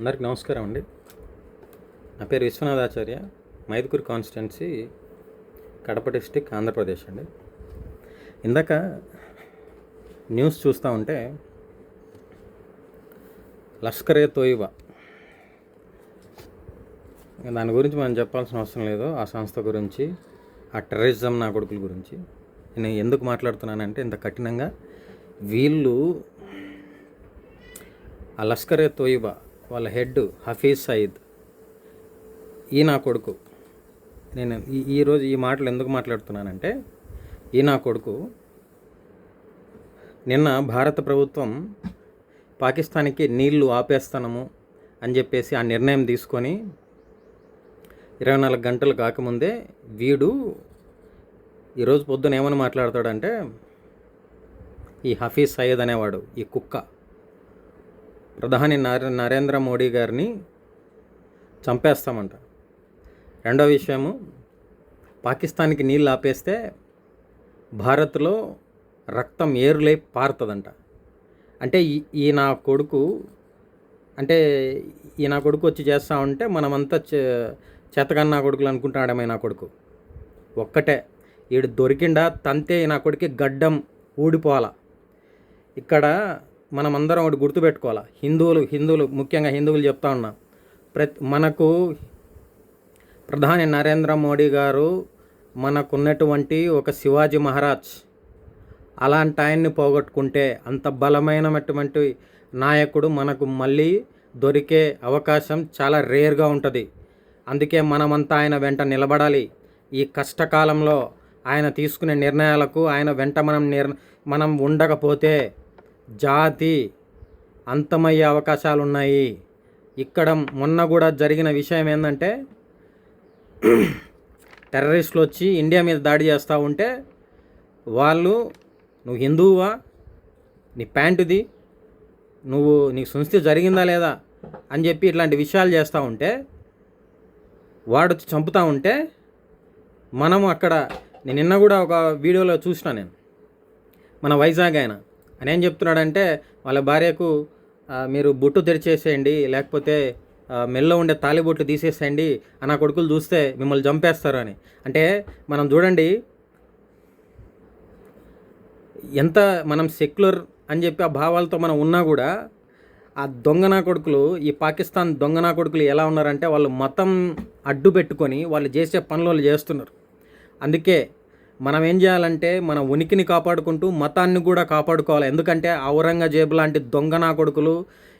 అందరికి నమస్కారం అండి. నా పేరు విశ్వనాథాచార్య మైదుకూరు కాన్స్టిట్యున్సీ కడప డిస్టిక్ ఆంధ్రప్రదేశ్ అండి. ఇందాక న్యూస్ చూస్తూ ఉంటే లష్కరే తోయిబా దాని గురించి మనం చెప్పాల్సిన అవసరం లేదు ఆ సంస్థ గురించి ఆ టెర్రరిజం నా కొడుకుల గురించి. నేను ఎందుకు మాట్లాడుతున్నానంటే ఇంత కఠినంగా వీళ్ళు ఆ లష్కరే తోయిబా వాళ్ళ హెడ్ హఫీజ్ సయీద్. ఈ నా కొడుకు. నేను ఈ ఈరోజు ఈ మాటలు ఎందుకు మాట్లాడుతున్నానంటే ఈ నా కొడుకు నిన్న భారత ప్రభుత్వం పాకిస్తాన్కి నీళ్ళు ఆపేస్తానము అని చెప్పేసి ఆ నిర్ణయం తీసుకొని ఇరవై నాలుగు గంటలు కాకముందే వీడు ఈరోజు పొద్దున ఏమని మాట్లాడతాడంటే ఈ హఫీజ్ సయ్యద్ అనేవాడు ఈ కుక్క. ప్రధాని నర నరేంద్ర మోడీ గారిని చంపేస్తామంట. రెండో విషయము పాకిస్తాన్కి నీళ్ళు ఆపేస్తే భారత్లో రక్తం ఏరులై పారుతుందంట. అంటే ఈ నా కొడుకు అంటే ఈ నా కొడుకు వచ్చి చేస్తా ఉంటే మనమంతా చే నా కొడుకులు అనుకుంటాడమే నా కొడుకు. ఒక్కటే ఈడు దొరికిండా తంతే ఈ నా కొడుకు గడ్డం ఊడిపోవాల. ఇక్కడ మనమందరం ఒకటి గుర్తుపెట్టుకోవాలి. హిందువులు హిందువులు ముఖ్యంగా హిందువులు చెప్తా ఉన్నా. ప్రతి మనకు ప్రధాని నరేంద్ర మోడీ గారు మనకున్నటువంటి ఒక శివాజీ మహారాజ్ అలాంటి ఆయన్ని పోగొట్టుకుంటే అంత బలమైనటువంటి నాయకుడు మనకు మళ్ళీ దొరికే అవకాశం చాలా రేర్గా ఉంటుంది. అందుకే మనమంతా ఆయన వెంట నిలబడాలి. ఈ కష్టకాలంలో ఆయన తీసుకునే నిర్ణయాలకు ఆయన వెంట మనం నిర్ మనం ఉండకపోతే జాతి అంతమయ్యే అవకాశాలు ఉన్నాయి ఇక్కడ మొన్న కూడా జరిగిన విషయం ఏంటంటే టెర్రరిస్టులు వచ్చి ఇండియా మీద దాడి చేస్తూ ఉంటే వాళ్ళు నువ్వు హిందువువా నీ ప్యాంటుది? నువ్వు నీకు సంస్థ జరిగిందా లేదా? అని చెప్పి ఇట్లాంటి విషయాలు చేస్తూ ఉంటే వాడు చంపుతూ ఉంటే మనము అక్కడ నేను నిన్న కూడా ఒక వీడియోలో చూసిన నేను మన వైజాగ్ ఆయన. అని ఏం చెప్తున్నాడంటే వాళ్ళ భార్యకు మీరు బొట్టు తెరిచేసేయండి లేకపోతే మెల్లో ఉండే తాలిబొట్లు తీసేసేయండి అని నా కొడుకులు చూస్తే మిమ్మల్ని చంపేస్తారు అని. అంటే మనం చూడండి ఎంత మనం సెక్యులర్ అని చెప్పి ఆ భావాలతో మనం ఉన్నా కూడా ఆ దొంగనా కొడుకులు ఈ పాకిస్తాన్ దొంగనా కొడుకులు ఎలా ఉన్నారంటే వాళ్ళు మతం అడ్డు పెట్టుకొని వాళ్ళు చేసే పనులు వాళ్ళు చేస్తున్నారు. అందుకే మనం ఏం చేయాలంటే మన ఉనికిని కాపాడుకుంటూ మతాన్ని కూడా కాపాడుకోవాలి. ఎందుకంటే ఔరంగజేబు లాంటి దొంగనా కొడుకులు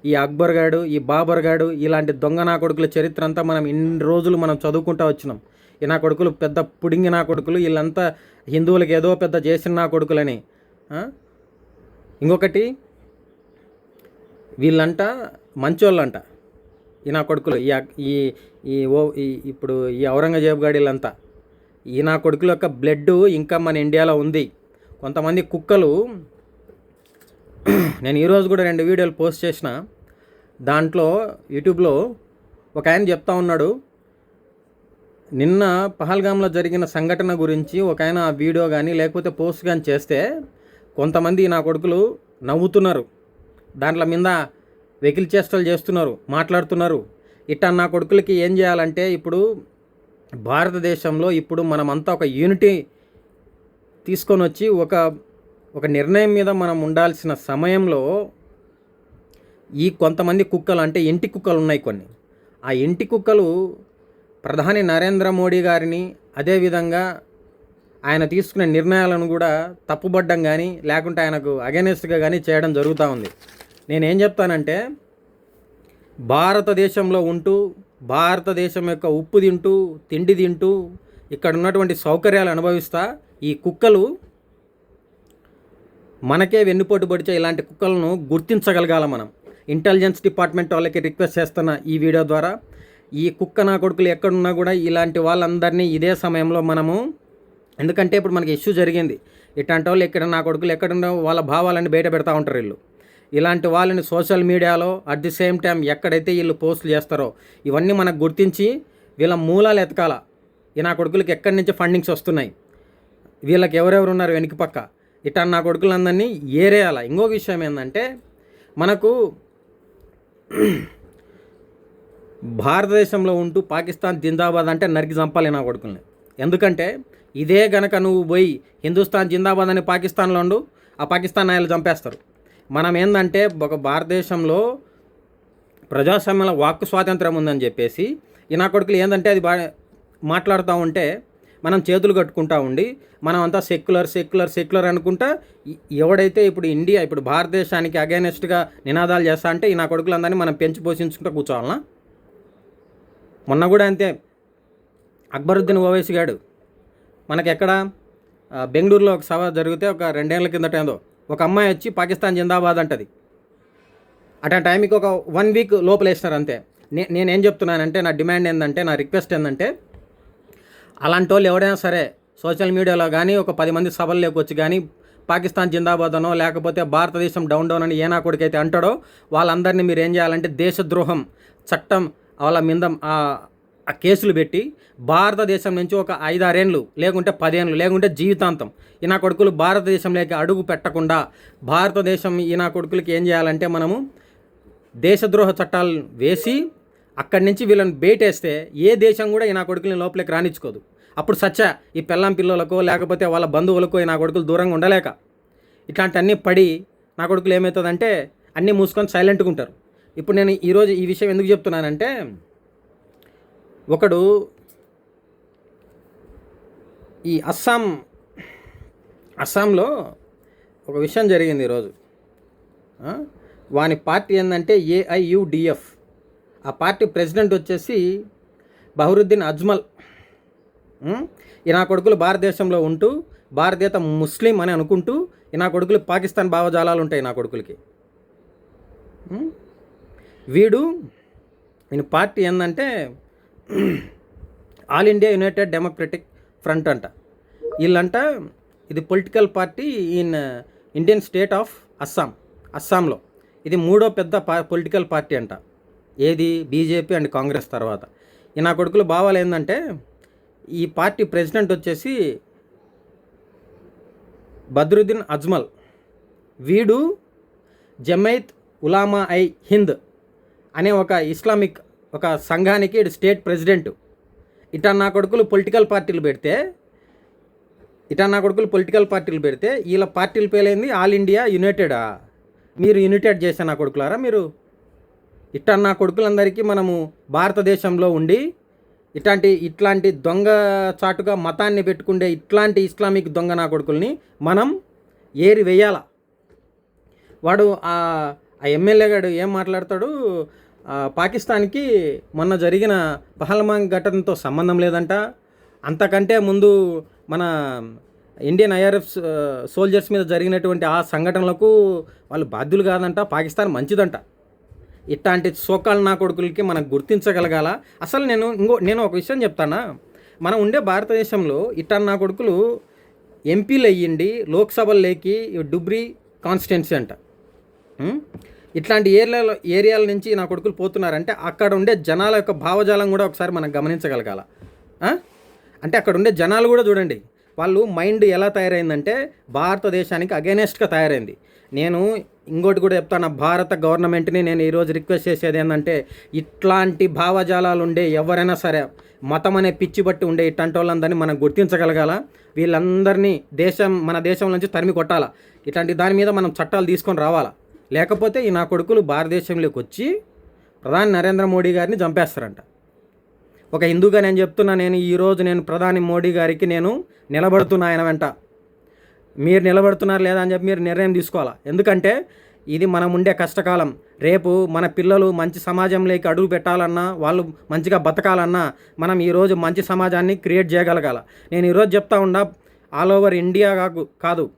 ఈ అక్బర్ గాడు ఈ బాబర్ గాడు ఇలాంటి దొంగనా కొడుకుల చరిత్ర అంతా మనం ఇన్ని రోజులు మనం చదువుకుంటూ వచ్చినాం. ఈ నా కొడుకులు పెద్ద పుడింగి నా కొడుకులు వీళ్ళంతా హిందువులకు ఏదో పెద్ద చేసిన నా కొడుకులని. ఇంకొకటి వీళ్ళంట మంచోళ్ళంట ఈ నా కొడుకులు ఈ ఈ ఈ ఓ ఈ ఇప్పుడు ఈ ఔరంగజేబు గాడు వీళ్ళంతా. ఈ నా కొడుకుల యొక్క బ్లడ్ ఇంకా మన ఇండియాలో ఉంది. కొంతమంది కుక్కలు నేను ఈరోజు కూడా రెండు వీడియోలు పోస్ట్ చేసిన. దాంట్లో యూట్యూబ్లో ఒక ఆయన చెప్తా ఉన్నాడు. నిన్న పహల్గామ్లో జరిగిన సంఘటన గురించి ఒక ఆయన ఆ వీడియో కానీ లేకపోతే పోస్ట్ కానీ చేస్తే కొంతమంది నా కొడుకులు నవ్వుతున్నారు. దాంట్లో మీద వెకిల్ చేష్టలు చేస్తున్నారు మాట్లాడుతున్నారు. ఇట్టా నా కొడుకులకి ఏం చేయాలంటే ఇప్పుడు భారతదేశంలో ఇప్పుడు మనమంతా ఒక యూనిటీ తీసుకొని వచ్చి ఒక ఒక నిర్ణయం మీద మనం ఉండాల్సిన సమయంలో ఈ కొంతమంది కుక్కలు అంటే ఇంటి కుక్కలు ఉన్నాయి కొన్ని. ఆ ఇంటి కుక్కలు ప్రధాని నరేంద్ర మోడీ గారిని అదేవిధంగా ఆయన తీసుకునే నిర్ణయాలను కూడా తప్పుబడ్డం కానీ లేకుంటే ఆయనకు అగెనెస్ట్గా కానీ చేయడం జరుగుతూ ఉంది. నేనేం చెప్తానంటే భారతదేశంలో ఉంటూ భారతదేశం యొక్క ఉప్పు తింటూ తిండి తింటూ ఇక్కడ ఉన్నటువంటి సౌకర్యాలు అనుభవిస్తా ఈ కుక్కలు మనకే వెన్నుపోటు పడిచే ఇలాంటి కుక్కలను గుర్తించగలగాల మనం. ఇంటెలిజెన్స్ డిపార్ట్మెంట్ వాళ్ళకి రిక్వెస్ట్ చేస్తున్న ఈ వీడియో ద్వారా ఈ కుక్క నా కొడుకులు ఎక్కడున్నా కూడా ఇలాంటి వాళ్ళందరినీ ఇదే సమయంలో మనము ఎందుకంటే ఇప్పుడు మనకి ఇష్యూ జరిగింది. ఇట్లాంటి వాళ్ళు ఎక్కడ నా కొడుకులు ఎక్కడున్నా వాళ్ళ భావాలని బయట పెడతా ఉంటారు వీళ్ళు. ఇలాంటి వాళ్ళని సోషల్ మీడియాలో అట్ ది సేమ్ టైం ఎక్కడైతే వీళ్ళు పోస్టులు చేస్తారో ఇవన్నీ మనకు గుర్తించి వీళ్ళ మూలాలు ఎతకాల. ఈ నా కొడుకులకి ఎక్కడి నుంచి ఫండింగ్స్ వస్తున్నాయి? వీళ్ళకి ఎవరెవరు ఉన్నారు వెనుక పక్క? ఇట్లా నా కొడుకులందరినీ ఏరేయాల. ఇంకో విషయం ఏంటంటే మనకు భారతదేశంలో ఉంటూ పాకిస్తాన్ జిందాబాద్ అంటే నరికి చంపాలి నా కొడుకుల్ని. ఎందుకంటే ఇదే గనక నువ్వు పోయి హిందుస్థాన్ జిందాబాద్ అని పాకిస్తాన్లో ఉండు ఆ పాకిస్తాన్ ఆయన చంపేస్తారు. మనం ఏంటంటే ఒక భారతదేశంలో ప్రజాస్వామ్యంలో వాక్కు స్వాతంత్రం ఉందని చెప్పేసి ఈనా కొడుకులు ఏంటంటే అది బా మాట్లాడుతూ ఉంటే మనం చేతులు కట్టుకుంటా ఉండి మనం అంతా సెక్యులర్ సెక్యులర్ సెక్యులర్ అనుకుంటా ఎవడైతే ఇప్పుడు ఇండియా ఇప్పుడు భారతదేశానికి అగైనెస్ట్గా నినాదాలు చేస్తా అంటే ఈ నా కొడుకులందరినీ మనం పెంచి పోషించుకుంటూ కూర్చోవాలనా? మొన్న కూడా అంతే. అక్బరుద్దీన్ ఓవైసీ గాడు. మనకెక్కడ? బెంగళూరులో ఒక సభ జరిగితే ఒక రెండేళ్ళ కిందట ఏందో. ఒక అమ్మాయి వచ్చి పాకిస్తాన్ జిందాబాద్ అంటది. అట్ టైంకి ఒక వన్ వీక్ లోపల వేసినారు అంతే. నే నేనేం చెప్తున్నానంటే నా డిమాండ్ ఏంటంటే నా రిక్వెస్ట్ ఏంటంటే అలాంటి వాళ్ళు ఎవరైనా సరే సోషల్ మీడియాలో కానీ ఒక పది మంది సభల్లోకి వచ్చి కానీ పాకిస్తాన్ జిందాబాద్ అనో లేకపోతే భారతదేశం డౌన్ డౌన్ అని ఏనా కొడుకైతే అంటాడో వాళ్ళందరినీ మీరు ఏం చేయాలంటే దేశద్రోహం చట్టం వాళ్ళ మిందం కేసులు పెట్టి భారతదేశం నుంచి ఒక ఐదారేండ్లు లేకుంటే పదేండ్లు లేకుంటే జీవితాంతం ఈయన కొడుకులు భారతదేశంలోకి అడుగు పెట్టకుండా భారతదేశం ఈయన కొడుకులకి ఏం చేయాలంటే మనము దేశద్రోహ చట్టాలు వేసి అక్కడి నుంచి వీళ్ళని బేటేస్తే ఏ దేశం కూడా ఈయన కొడుకుని లోపలికి రానిచ్చుకోదు. అప్పుడు సచ్చ ఈ పెళ్ళాం పిల్లలకో లేకపోతే వాళ్ళ బంధువులకో నా కొడుకులు దూరంగా ఉండలేక ఇట్లాంటివన్నీ పడి నా కొడుకులు ఏమవుతుందంటే అన్నీ మూసుకొని సైలెంట్గా ఉంటారు. ఇప్పుడు నేను ఈరోజు ఈ విషయం ఎందుకు చెప్తున్నానంటే ఒకడు ఈ అస్సాం అస్సాంలో ఒక విషయం జరిగింది ఈరోజు. వాని పార్టీ ఏంటంటే ఏఐయుడిఎఫ్. ఆ పార్టీ ప్రెసిడెంట్ వచ్చేసి బహరుద్దీన్ అజ్మల్. ఈ నా కొడుకులు భారతదేశంలో ఉంటూ భారతీయత ముస్లిం అని అనుకుంటూ ఈ నా కొడుకులు పాకిస్తాన్ భావజాలాలు ఉంటాయి నా కొడుకులకి. వీడు ఈయన పార్టీ ఏంటంటే All India United Democratic Front అంట. వీళ్ళంట ఇది political party in Indian state of Assam అస్సాంలో ఇది మూడో పెద్ద పా పొలిటికల్ పార్టీ అంట. ఏది? బీజేపీ అండ్ కాంగ్రెస్ తర్వాత. ఈ నా కొడుకులు భావాలు ఏంటంటే ఈ పార్టీ ప్రెసిడెంట్ వచ్చేసి బద్రుద్దీన్ అజ్మల్. వీడు జమైత్ ఉలామా ఐ హింద్ అనే ఒక ఇస్లామిక్ ఒక సంఘానికి ఈడు స్టేట్ ప్రెసిడెంట్. ఇటా నా కొడుకులు పొలిటికల్ పార్టీలు పెడితే ఇటా నా కొడుకులు పొలిటికల్ పార్టీలు పెడితే వీళ్ళ పార్టీలు పేలైంది ఆల్ ఇండియా యునైటెడా? మీరు యునైటెడ్ చేసే నా కొడుకులారా మీరు? ఇట్టా కొడుకులందరికీ మనము భారతదేశంలో ఉండి ఇట్లాంటి ఇట్లాంటి దొంగ చాటుగా మతాన్ని పెట్టుకుండే ఇట్లాంటి ఇస్లామిక్ దొంగ నా కొడుకుల్ని మనం ఏరి వేయాల? వాడు ఆ ఎమ్మెల్యే గాడు ఏం మాట్లాడతాడు? పాకిస్తాన్కి మొన్న జరిగిన పహల్మాంగ్ ఘటనతో సంబంధం లేదంట. అంతకంటే ముందు మన ఇండియన్ ఐఆర్ఎఫ్ సోల్జర్స్ మీద జరిగినటువంటి ఆ సంఘటనలకు వాళ్ళు బాధ్యులు కాదంట పాకిస్తాన్ మంచిదంట. ఇట్లాంటి సోకాలు నా కొడుకులకి మనం గుర్తించగలగాల. అసలు నేను ఇంకో నేను ఒక విషయం చెప్తానా? మనం ఉండే భారతదేశంలో ఇట్లా నా కొడుకులు ఎంపీలు అయ్యిండి లోక్సభల్లోకి డుబ్రీ కాన్స్టిట్యున్సీ అంట. ఇట్లాంటి ఏరియాలో ఏరియాల నుంచి నా కొడుకులు పోతున్నారంటే అక్కడ ఉండే జనాల యొక్క భావజాలం కూడా ఒకసారి మనం గమనించగలగాల. అంటే అక్కడ ఉండే జనాలు కూడా చూడండి వాళ్ళు మైండ్ ఎలా తయారైందంటే భారతదేశానికి అగైనెస్ట్గా తయారైంది. నేను ఇంకోటి కూడా చెప్తాను భారత గవర్నమెంట్ని నేను ఈరోజు రిక్వెస్ట్ చేసేది ఏంటంటే ఇట్లాంటి భావజాలాలు ఉండే ఎవరైనా సరే మతం అనే పిచ్చి బట్టి ఉండే ఇట్లాంటి వాళ్ళందరినీ మనం గుర్తించగలగాల. వీళ్ళందరినీ దేశం మన దేశం నుంచి తరిమి కొట్టాల. ఇట్లాంటి దాని మీద మనం చట్టాలు తీసుకొని రావాలా. లేకపోతే ఈ నా కొడుకులు భారతదేశంలోకి వచ్చి ప్రధాని నరేంద్ర మోడీ గారిని చంపేస్తారంట. ఒక హిందూగా నేను చెప్తున్నా నేను ఈరోజు నేను ప్రధాని మోడీ గారికి నేను నిలబడుతున్నా ఆయన వెంట. మీరు నిలబడుతున్నారు లేదా అని చెప్పి మీరు నిర్ణయం తీసుకోవాలా? ఎందుకంటే ఇది మనం ఉండే కష్టకాలం. రేపు మన పిల్లలు మంచి సమాజంలోకి అడుగు పెట్టాలన్నా వాళ్ళు మంచిగా బతకాలన్నా మనం ఈరోజు మంచి సమాజాన్ని క్రియేట్ చేయగలగాల. నేను ఈరోజు చెప్తా ఉండా ఆల్ ఓవర్ ఇండియా కాకు కాదు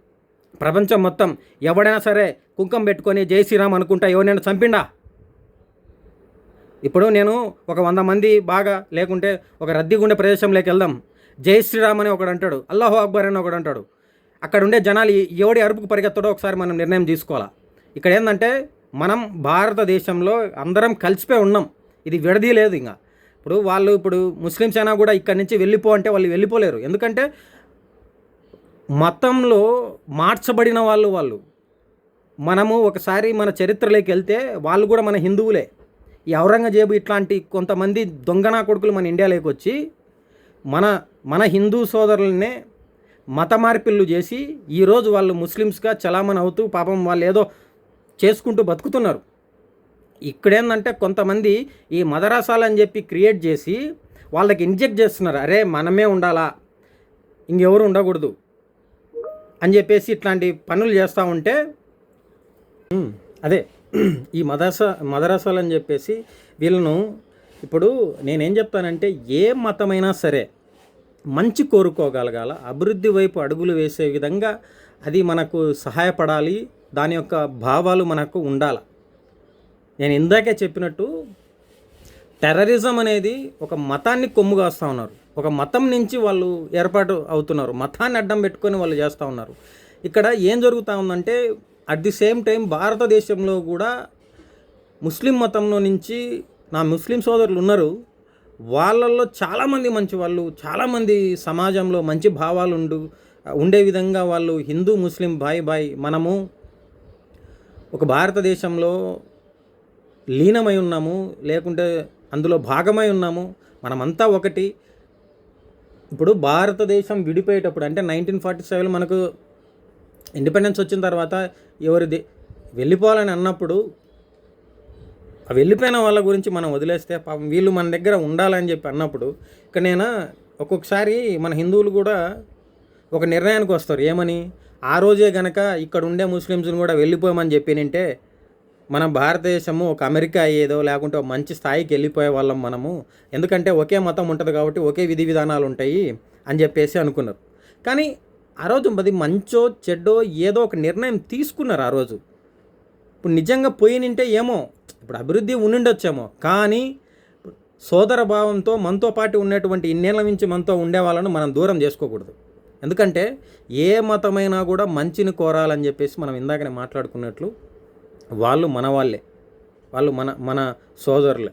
ప్రపంచం మొత్తం ఎవడైనా సరే కుంకం పెట్టుకొని జై శ్రీరామ్ అనుకుంటా ఎవరైనా చంపిండా? ఇప్పుడు నేను ఒక వంద మంది బాగా లేకుంటే ఒక రద్దీగా ఉండే ప్రదేశంలోకి వెళ్దాం. జై శ్రీరామ్ అని ఒకడు అంటాడు. అల్లాహో అక్బర్ అని ఒకడు అంటాడు. అక్కడ ఉండే జనాలు ఎవడి అరుపుకు పరిగెత్తడో ఒకసారి మనం నిర్ణయం తీసుకోవాలా? ఇక్కడ ఏంటంటే మనం భారతదేశంలో అందరం కలిసిపోయి ఉన్నాం. ఇది విడదీ లేదు ఇంకా. ఇప్పుడు వాళ్ళు ఇప్పుడు ముస్లిమ్స్ అయినా కూడా ఇక్కడి నుంచి వెళ్ళిపో అంటే వాళ్ళు వెళ్ళిపోలేరు. ఎందుకంటే మతంలో మార్చబడిన వాళ్ళు వాళ్ళు. మనము ఒకసారి మన చరిత్రలోకి వెళ్తే వాళ్ళు కూడా మన హిందువులే. ఈ ఔరంగజేబు ఇట్లాంటి కొంతమంది దొంగనా కొడుకులు మన ఇండియాలోకి వచ్చి మన మన హిందూ సోదరులనే మత మార్పిళ్ళు చేసి ఈరోజు వాళ్ళు ముస్లిమ్స్గా చలామణి అవుతూ పాపం వాళ్ళు ఏదో చేసుకుంటూ బతుకుతున్నారు. ఇక్కడేందంటే కొంతమంది ఈ మదరసాలు అని చెప్పి క్రియేట్ చేసి వాళ్ళకి ఇంజెక్ట్ చేస్తున్నారు. అరే మనమే ఉండాలా? ఇంకెవరు ఉండకూడదు. అని చెప్పేసి ఇట్లాంటి పనులు చేస్తూ ఉంటే అదే ఈ మదరస మదరసాలు అని చెప్పేసి వీళ్ళను ఇప్పుడు నేనేం చెప్తానంటే ఏ మతమైనా సరే మంచి కోరుకోగలగాల అభివృద్ధి వైపు అడుగులు వేసే విధంగా అది మనకు సహాయపడాలి దాని యొక్క భావాలు మనకు ఉండాలి. నేను ఇందాకే చెప్పినట్టు టెర్రరిజం అనేది ఒక మతాన్ని కొమ్ము కాస్తూ ఉన్నారు. ఒక మతం నుంచి వాళ్ళు ఏర్పాటు అవుతున్నారు. మతాన్ని అడ్డం పెట్టుకొని వాళ్ళు చేస్తూ ఉన్నారు. ఇక్కడ ఏం జరుగుతూ ఉందంటే అట్ ది సేమ్ టైం భారతదేశంలో కూడా ముస్లిం మతంలో నుంచి నా ముస్లిం సోదరులు ఉన్నారు. వాళ్ళల్లో చాలామంది మంచి వాళ్ళు చాలామంది సమాజంలో మంచి భావాలు ఉండు ఉండే విధంగా వాళ్ళు హిందూ ముస్లిం బాయ్ బాయ్ మనము ఒక భారతదేశంలో లీనమై ఉన్నాము. లేకుంటే అందులో భాగమై ఉన్నాము. మనమంతా ఒకటి. ఇప్పుడు భారతదేశం విడిపోయేటప్పుడు అంటే నైన్టీన్ ఫార్టీ సెవెన్ మనకు ఇండిపెండెన్స్ వచ్చిన తర్వాత ఎవరిది వెళ్ళిపోవాలని అన్నప్పుడు ఆ వెళ్ళిపోయిన వాళ్ళ గురించి మనం వదిలేస్తే పాపం వీళ్ళు మన దగ్గర ఉండాలని చెప్పి అన్నప్పుడు ఇక నేను ఒక్కొక్కసారి మన హిందువులు కూడా ఒక నిర్ణయానికి వస్తారు. ఏమని? ఆ రోజే గనక ఇక్కడ ఉండే ముస్లిమ్స్ని కూడా వెళ్ళిపోయామని చెప్పినంటే మన భారతదేశము ఒక అమెరికా అయ్యేదో లేకుంటే మంచి స్థాయికి వెళ్ళిపోయే వాళ్ళం మనము. ఎందుకంటే ఒకే మతం ఉంటుంది కాబట్టి ఒకే విధి విధానాలు ఉంటాయి అని చెప్పేసి అనుకున్నారు. కానీ ఆ రోజు అది మంచో చెడ్డో ఏదో ఒక నిర్ణయం తీసుకున్నారు ఆ రోజు. ఇప్పుడు నిజంగా పోయినింటే ఏమో ఇప్పుడు అభివృద్ధి ఉండిండొచ్చేమో. కానీ సోదర భావంతో మనతో పాటు ఉన్నటువంటి ఇన్నేళ్ళ నుంచి మనతో ఉండే వాళ్ళను మనం దూరం చేసుకోకూడదు. ఎందుకంటే ఏ మతమైనా కూడా మంచిని కోరాలని చెప్పేసి మనం ఇందాకనే మాట్లాడుకున్నట్లు వాళ్ళు మన వాళ్ళే. వాళ్ళు మన మన సోదరులే.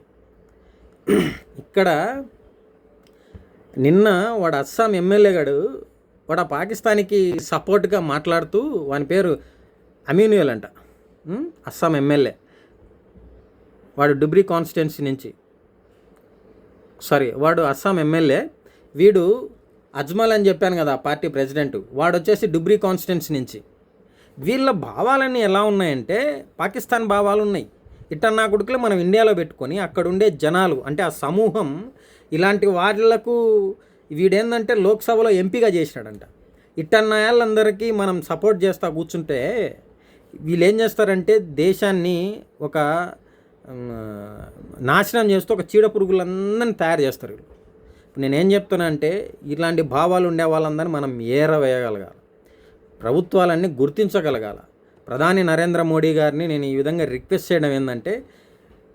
ఇక్కడ నిన్న వాడు అస్సాం ఎమ్మెల్యే గాడు వాడు ఆ పాకిస్తాన్కి సపోర్ట్గా మాట్లాడుతూ వాని పేరు అమీనుయల్ అంట. అస్సాం ఎమ్మెల్యే. వాడు డుబ్రీ కాన్స్టిట్యున్సీ నుంచి. సారీ వాడు అస్సాం ఎమ్మెల్యే. వీడు అజ్మల్ అని చెప్పాను కదా ఆ పార్టీ ప్రెసిడెంట్. వాడు వచ్చేసి డుబ్రీ కాన్స్టిట్యున్సీ నుంచి. వీళ్ళ భావాలన్నీ ఎలా ఉన్నాయంటే పాకిస్తాన్ భావాలు ఉన్నాయి ఇట్టన్నా కొడుకులు మనం ఇండియాలో పెట్టుకొని అక్కడుండే జనాలు అంటే ఆ సమూహం ఇలాంటి వాళ్ళకు వీడేందంటే లోక్సభలో ఎంపీగా చేసినాడంట. ఇట్టన్నాయాళ్ళందరికీ మనం సపోర్ట్ చేస్తా కూర్చుంటే వీళ్ళు ఏం చేస్తారంటే దేశాన్ని ఒక నాశనం చేస్తూ ఒక చీడ పురుగులందరిని తయారు చేస్తారు వీళ్ళు. నేనేం చెప్తున్నా అంటే ఇలాంటి భావాలు ఉండే వాళ్ళందరినీ మనం ఏరవేయగలగాలి. ప్రభుత్వాలన్నీ గుర్తించగలగాల. ప్రధాని నరేంద్ర మోడీ గారిని నేను ఈ విధంగా రిక్వెస్ట్ చేయడం ఏంటంటే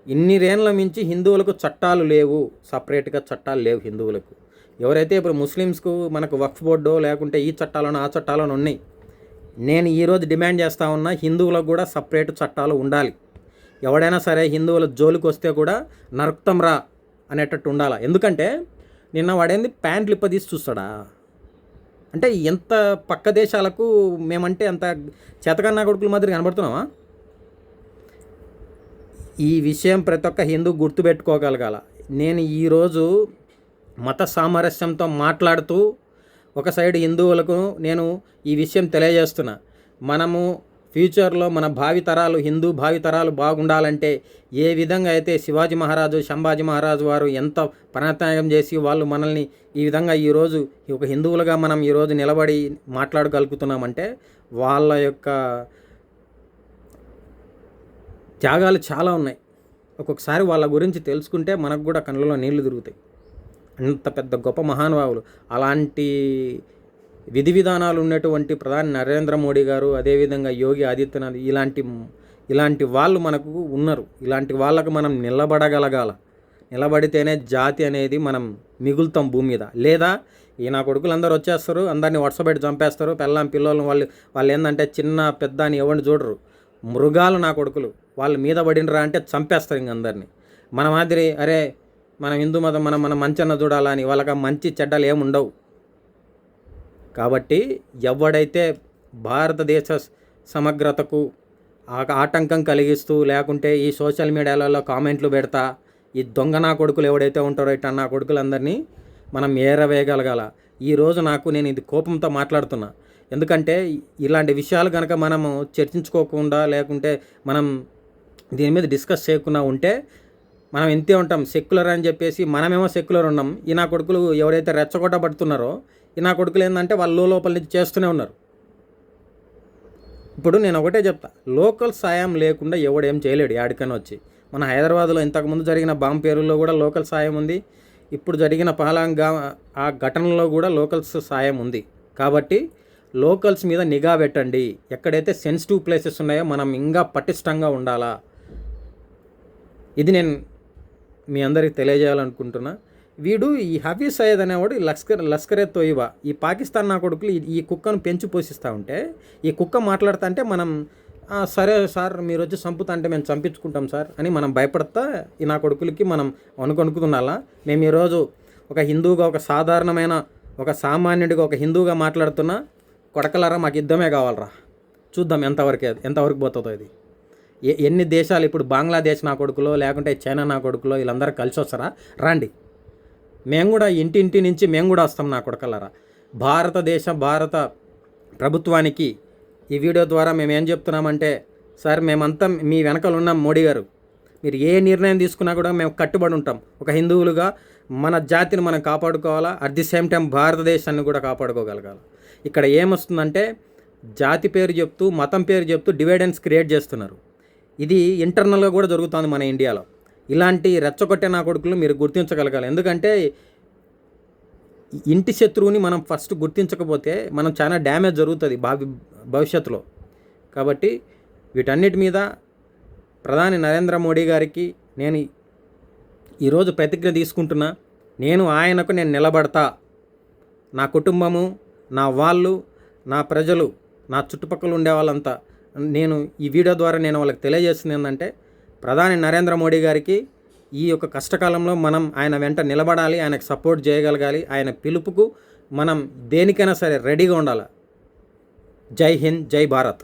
ఇన్ని రేన్ల మించి హిందువులకు చట్టాలు లేవు. సపరేట్గా చట్టాలు లేవు హిందువులకు. ఎవరైతే ఇప్పుడు ముస్లిమ్స్కు మనకు వక్ఫ్ బోర్డో లేకుంటే ఈ చట్టాలను ఆ చట్టాలను ఉన్నాయి. నేను ఈరోజు డిమాండ్ చేస్తా ఉన్నా హిందువులకు కూడా సపరేట్ చట్టాలు ఉండాలి. ఎవడైనా సరే హిందువుల జోలికి వస్తే కూడా నరక్తం రా అనేటట్టు ఉండాలి. ఎందుకంటే నిన్న వాడేంది? ప్యాంట్లు ఇప్పదీసి చూస్తాడా? అంటే ఎంత పక్క దేశాలకు మేమంటే అంత చేతకన్నా కొడుకుల మాదిరి కనబడుతున్నామా? ఈ విషయం ప్రతి ఒక్క హిందూ గుర్తుపెట్టుకోగలగాల. నేను ఈరోజు మత సామరస్యంతో మాట్లాడుతూ ఒక సైడ్ హిందువులకు నేను ఈ విషయం తెలియజేస్తున్నా. మనము ఫ్యూచర్లో మన భావితరాలు హిందూ భావితరాలు బాగుండాలంటే ఏ విధంగా అయితే శివాజీ మహారాజు శంభాజీ మహారాజు వారు ఎంత ప్రణాత్యాగం చేసి వాళ్ళు మనల్ని ఈ విధంగా ఈరోజు ఒక హిందువులుగా మనం ఈరోజు నిలబడి మాట్లాడగలుగుతున్నామంటే వాళ్ళ యొక్క త్యాగాలు చాలా ఉన్నాయి. ఒక్కొక్కసారి వాళ్ళ గురించి తెలుసుకుంటే మనకు కూడా కళ్ళలో నీళ్ళు తిరుగుతాయి. అంత పెద్ద గొప్ప మహానుభావులు. అలాంటి విధి విధానాలు ఉన్నటువంటి ప్రధాని నరేంద్ర మోడీ గారు అదేవిధంగా యోగి ఆదిత్యనాథ్ ఇలాంటి ఇలాంటి వాళ్ళు మనకు ఉన్నారు. ఇలాంటి వాళ్ళకు మనం నిలబడగలగాల. నిలబడితేనే జాతి అనేది మనం మిగులుతాం భూమి మీద. లేదా ఈ నా కొడుకులు అందరూ వచ్చేస్తారు అందరినీ వరుసపెట్టి చంపేస్తారు పెళ్ళాం పిల్లలు వాళ్ళు వాళ్ళు ఏంటంటే చిన్న పెద్ద అని ఎవరిని చూడరు. మృగాలు నా కొడుకులు. వాళ్ళు మీద పడినరా అంటే చంపేస్తారు ఇంక అందరినీ. మన మాదిరి అరే మనం హిందూ మతం మనం మన మంచన్న చూడాలని వాళ్ళకి మంచి చెడ్డలు ఏమి ఉండవు కాబట్టి ఎవడైతే భారతదేశ సమగ్రతకు ఆటంకం కలిగిస్తూ లేకుంటే ఈ సోషల్ మీడియాలలో కామెంట్లు పెడతా ఈ దొంగ నా కొడుకులు ఎవడైతే ఉంటారో ఇట్లా నా కొడుకులందరినీ మనం ఏరవేయగలగాల. ఈరోజు నాకు నేను ఇది కోపంతో మాట్లాడుతున్నా. ఎందుకంటే ఇలాంటి విషయాలు కనుక మనము చర్చించుకోకుండా లేకుంటే మనం దీని మీద డిస్కస్ చేయకుండా ఉంటే మనం ఎంతే ఉంటాం? సెక్యులర్ అని చెప్పేసి మనమేమో సెక్యులర్ ఉన్నాం. ఈ నా కొడుకులు ఎవరైతే రెచ్చగొట్టబడుతున్నారో నా కొడుకులు ఏంటంటే వాళ్ళు లోపల నుంచి చేస్తూనే ఉన్నారు. ఇప్పుడు నేను ఒకటే చెప్తా లోకల్ సాయం లేకుండా ఎవడేం చేయలేడు యాడికైనా వచ్చి. మన హైదరాబాద్లో ఇంతకుముందు జరిగిన బాంబు పేరులో కూడా లోకల్ సాయం ఉంది. ఇప్పుడు జరిగిన పహలాంగా ఆ ఘటనలో కూడా లోకల్స్ సాయం ఉంది. కాబట్టి లోకల్స్ మీద నిఘా పెట్టండి. ఎక్కడైతే సెన్సిటివ్ ప్లేసెస్ ఉన్నాయో మనం ఇంకా పటిష్టంగా ఉండాలా? ఇది నేను మీ అందరికి తెలియజేయాలనుకుంటున్నా. వీడు ఈ హఫీజ్ సయ్యద్ అనేవాడు లస్కర్ లస్కరే లష్కరే తోయిబా ఈ పాకిస్తాన్ నా కొడుకులు ఈ- కుక్కను పెంచి పోషిస్తూ ఉంటే ఈ కుక్క మాట్లాడుతా అంటే మనం సరే సార్ మీరు వచ్చి చంపుతా అంటే మేము చంపించుకుంటాం సార్ అని మనం భయపడతా ఈ నా కొడుకులకి మనం అనుకొనుకుతున్నాలా మేము ఈరోజు ఒక హిందువుగా ఒక సాధారణమైన ఒక సామాన్యుడిగా ఒక హిందువుగా మాట్లాడుతున్నా కొడకలారా మాకు యుద్ధమే కావాలరా? చూద్దాం ఎంతవరకు ఎంతవరకు పోతుందో ఇది. ఎన్ని దేశాలు ఇప్పుడు బంగ్లాదేశ్ నా కొడుకులో లేకుంటే చైనా నా కొడుకులో వీళ్ళందరూ కలిసి వస్తారా రండి. మేము కూడా ఇంటింటి నుంచి మేము కూడా వస్తాం నా కొడకలరా భారతదేశ భారత ప్రభుత్వానికి ఈ వీడియో ద్వారా మేము ఏం చెప్తున్నామంటే సార్ మేమంతా మీ వెనకలు ఉన్నాం మోడీ గారు. మీరు ఏ నిర్ణయం తీసుకున్నా కూడా మేము కట్టుబడి ఉంటాం. ఒక హిందువులుగా మన జాతిని మనం కాపాడుకోవాలా? అట్ ది సేమ్ టైం భారతదేశాన్ని కూడా కాపాడుకోగలగాలి? ఇక్కడ ఏమొస్తుందంటే జాతి పేరు చెప్తూ మతం పేరు చెప్తూ డివైడెన్స్ క్రియేట్ చేస్తున్నారు. ఇది ఇంటర్నల్గా కూడా జరుగుతుంది మన ఇండియాలో. ఇలాంటి రెచ్చగొట్టే నా కొడుకులు మీరు గుర్తించగలగాలి. ఎందుకంటే ఇంటి శత్రువుని మనం ఫస్ట్ గుర్తించకపోతే మనం చాలా డ్యామేజ్ జరుగుతుంది భావి భవిష్యత్తులో. కాబట్టి వీటన్నిటి మీద ప్రధాని నరేంద్ర మోడీ గారికి నేను ఈరోజు ప్రతిజ్ఞ తీసుకుంటున్నా నేను ఆయనకు నేను నిలబడతా. నా కుటుంబము నా వాళ్ళు నా ప్రజలు నా చుట్టుపక్కల ఉండే వాళ్ళంతా నేను ఈ వీడియో ద్వారా నేను వాళ్ళకి తెలియజేస్తుంది ఏంటంటే ప్రధాని నరేంద్ర మోడీ గారికి ఈ యొక్క కష్టకాలంలో మనం ఆయన వెంట నిలబడాలి ఆయనకు సపోర్ట్ చేయగలగాలి ఆయన పిలుపుకు మనం దేనికైనా సరే రెడీగా ఉండాలి. జై హింద్ జై భారత్.